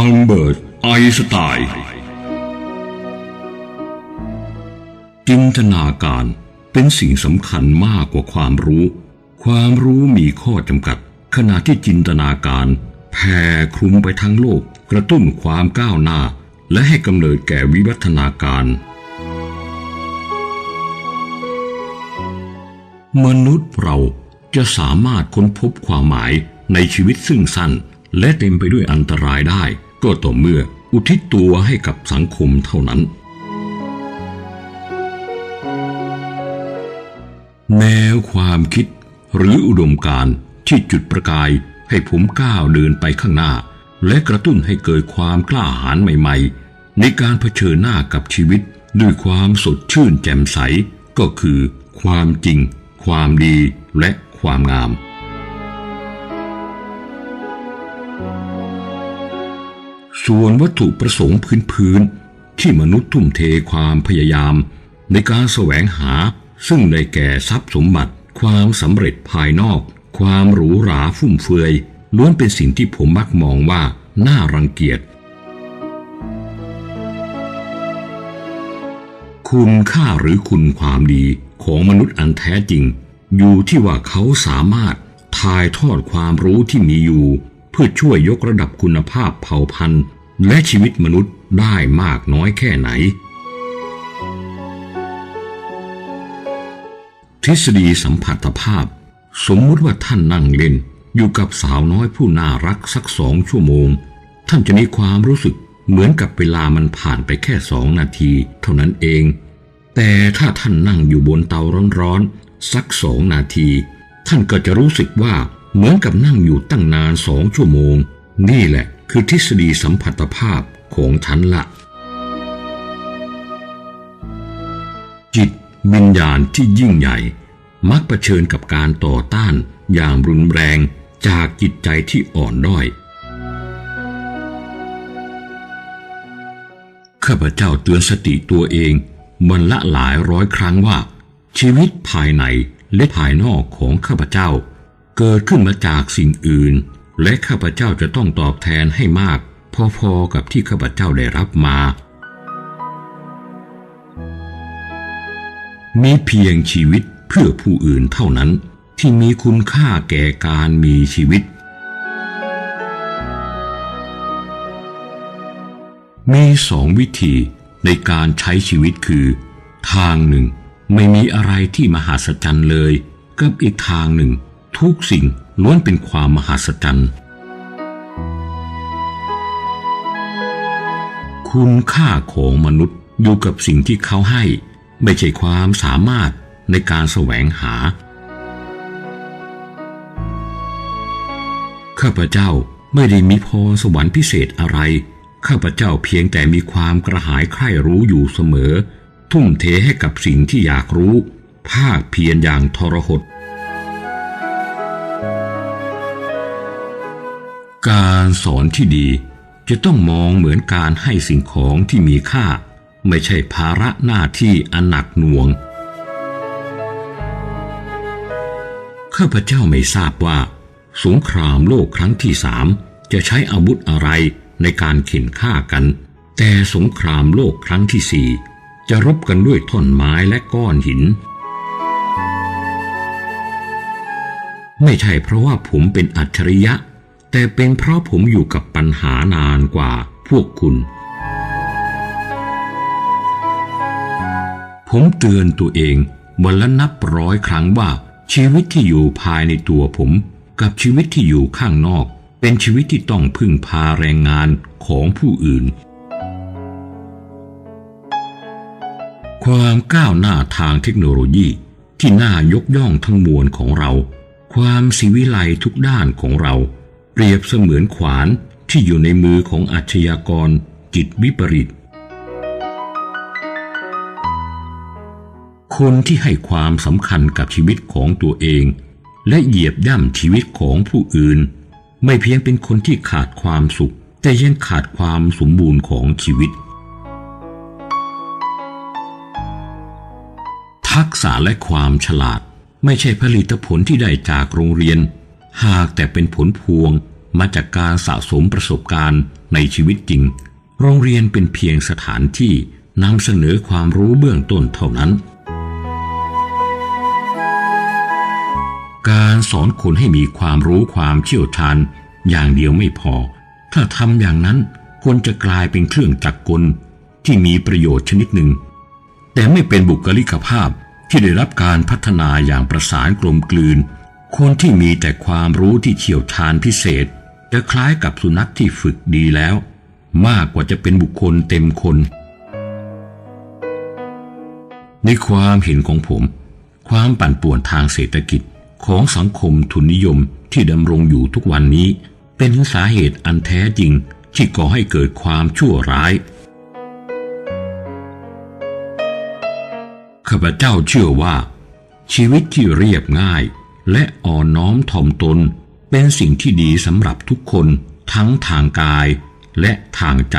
อัลเบิร์ต ไอสไตน์จินตนาการเป็นสิ่งสำคัญมากกว่าความรู้ ความรู้มีข้อจำกัด ขณะที่จินตนาการแผ่คลุมไปทั้งโลก กระตุ้นความก้าวหน้า และให้กำเนิดแก่วิวัฒนาการ มนุษย์เราจะสามารถค้นพบความหมายในชีวิตซึ่งสั้นและเต็มไปด้วยอันตรายได้ ก็ต่อเมื่ออุทิศตัวให้กับสังคมเท่านั้น แนวความคิดหรืออุดมการที่จุดประกายให้ผมก้าวเดินไปข้างหน้า และกระตุ้นให้เกิดความกล้าหาญใหม่ ๆ ในการเผชิญหน้ากับชีวิต ด้วยความสดชื่นแจ่มใสก็คือ ความจริง ความดีและความงาม ส่วนวัตถุประสงค์พื้นๆที่มนุษย์ทุ่มเทความพยายาม ในการแสวงหา ซึ่งได้แก่ทรัพย์สมบัติ ความสำเร็จภายนอก ความหรูหราฟุ่มเฟือยล้วนเป็นสิ่งที่ผมมักมองว่าน่ารังเกียจ คุณค่าหรือคุณความดีของมนุษย์อันแท้จริง อยู่ที่ว่าเขาสามารถถ่ายทอดความรู้ที่มีอยู่ พื่อช่วยยกระดับคุณภาพเผ่าพันธุ์ และชีวิตมนุษย์ได้มากน้อยแค่ไหน ทฤษฎีสัมผัสภาพ สมมุติว่าท่านนั่งเล่น อยู่กับสาวน้อยผู้น่ารักสักสองชั่วโมง ท่านจะมีความรู้สึกเหมือนกับเวลามันผ่านไปแค่สองนาที เท่านั้นเอง แต่ถ้าท่านนั่งอยู่บนเตาร้อนๆสักสองนาที ท่านก็จะรู้สึกว่า เหมือนกับนั่งอยู่ตั้งนานสองชั่วโมง นี่แหละคือทฤษฎีสัมผัสภาพของฉันละ จิตวิญญาณที่ยิ่งใหญ่ มักเผชิญกับการต่อต้านอย่างรุนแรงจากจิตใจที่อ่อนด้อย ข้าพเจ้าเตือนสติตัวเองมันละหลายร้อยครั้งว่า ชีวิตภายในและภายนอกของข้าพเจ้า เกิดขึ้นมาจากสิ่งอื่น และข้าพเจ้าจะต้องตอบแทนให้มากพอๆกับที่ข้าพเจ้าได้รับมา มีเพียงชีวิตเพื่อผู้อื่นเท่านั้นที่มีคุณค่าแก่การมีชีวิต มีสองวิธีในการใช้ชีวิตคือ ทางหนึ่ง ไม่มีอะไรที่มหัศจรรย์เลย กับอีกทางหนึ่ง ทุกสิ่งล้วนเป็นความมหัศจรรย์ คุณค่าของมนุษย์อยู่กับสิ่งที่เขาให้ ไม่ใช่ความสามารถในการแสวงหา ข้าพเจ้าไม่ได้มีพรสวรรค์พิเศษอะไร ข้าพเจ้าเพียงแต่มีความกระหายใคร่รู้อยู่เสมอ ทุ่มเทให้กับสิ่งที่อยากรู้ ภาคเพียรอย่างทรหด การสอนที่ดีจะต้องมองเหมือนการให้สิ่งของที่มีค่า ไม่ใช่ภาระหน้าที่อันหนักหน่วง ข้าพเจ้าไม่ทราบว่า สงครามโลกครั้งที่สามจะใช้อาวุธอะไรในการเข็นฆ่ากัน แต่สงครามโลกครั้งที่สี่จะรบกันด้วยท่อนไม้และก้อนหิน ไม่ใช่เพราะว่าผมเป็นอัจฉริยะ แต่เป็นเพราะผมอยู่กับปัญหานานกว่าพวกคุณ ผมเตือนตัวเองวันละนับร้อยครั้งว่า ชีวิตที่อยู่ภายในตัวผม กับชีวิตที่อยู่ข้างนอก เป็นชีวิตที่ต้องพึ่งพาแรงงานของผู้อื่น ความก้าวหน้าทางเทคโนโลยีที่น่ายกย่องทั้งมวลของเรา ความสิวิไลทุกด้านของเรา เปรียบเสมือนขวานที่อยู่ในมือของอาชญากรจิตวิปริต คนที่ให้ความสำคัญกับชีวิตของตัวเอง และเหยียบย่ำชีวิตของผู้อื่น ไม่เพียงเป็นคนที่ขาดความสุข แต่ยังขาดความสมบูรณ์ของชีวิต ทักษะและความฉลาดไม่ใช่ผลิตผลที่ได้จากโรงเรียน หากแต่เป็นผลพวงมาจากการสะสมประสบการณ์ในชีวิตจริง โรงเรียนเป็นเพียงสถานที่นำเสนอความรู้เบื้องต้นเท่านั้น การสอนคนให้มีความรู้ความเชี่ยวชาญอย่างเดียวไม่พอ ถ้าทำอย่างนั้นคนจะกลายเป็นเครื่องจักรกลที่มีประโยชน์ชนิดหนึ่ง แต่ไม่เป็นบุคลิกภาพที่ได้รับการพัฒนาอย่างประสานกลมกลืน คนที่มีแต่ความรู้ที่เชี่ยวชาญพิเศษ จะคล้ายกับสุนัขที่ฝึกดีแล้ว มากกว่าจะเป็นบุคคลเต็มคน ในความเห็นของผม ความปั่นป่วนทางเศรษฐกิจของสังคมทุนนิยมที่ดำรงอยู่ทุกวันนี้ เป็นสาเหตุอันแท้จริงที่ก่อให้เกิดความชั่วร้ายข้าพเจ้าเชื่อว่า ชีวิตที่เรียบง่าย และอ่อนน้อมถ่อมตน เป็นสิ่งที่ดีสำหรับทุกคนทั้งทางกายและทางใจ